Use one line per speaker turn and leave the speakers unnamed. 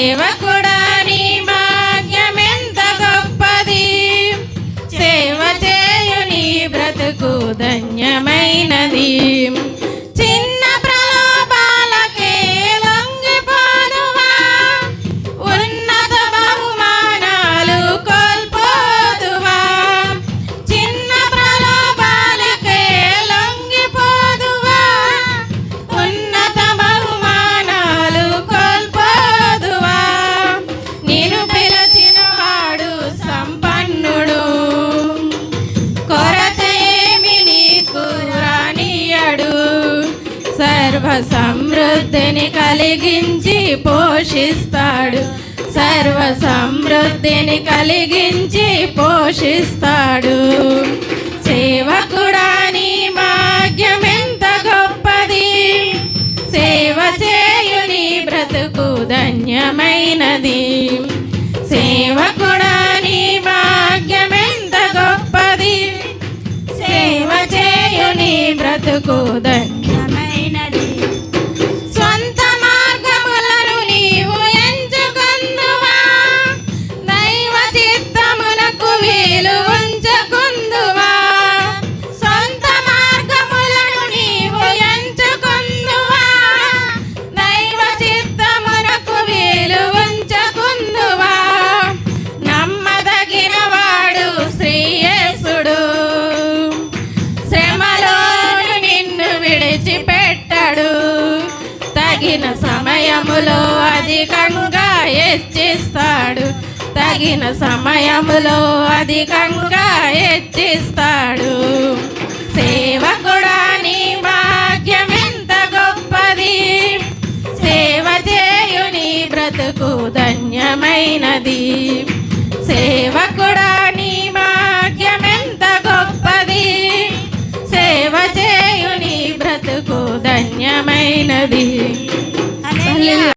సేవకుడా నీ భాగ్యమెంత గొప్పది. సేవ చేయు నీ బ్రతుకు ధన్యమైనది. సమృద్ధిని కలిగించి పోషిస్తాడు. సర్వ సమృద్ధిని కలిగించి పోషిస్తాడు. సేవకుడా నీ భాగ్యం ఎంత గొప్పది. సేవ చేయుని బ్రతుకు ధన్యమైనది. సేవకుడా నీ భాగ్యం ఎంత గొప్పది. సేవ చేయుని బ్రతుకు ధన్య తగిన సమయములో అధికంగా హెచ్చిస్తాడు తగిన సమయములో అధికంగా హెచ్చిస్తాడు సేవకుడా నీ భాగ్యం ఎంత గొప్పది? సేవ చేయుని బ్రతుకు ధన్యమైనది. సేవకుడా నీ భాగ్యం ఎంత గొప్పది? సేవ చేయుని బ్రతుకు ధన్యమైనది.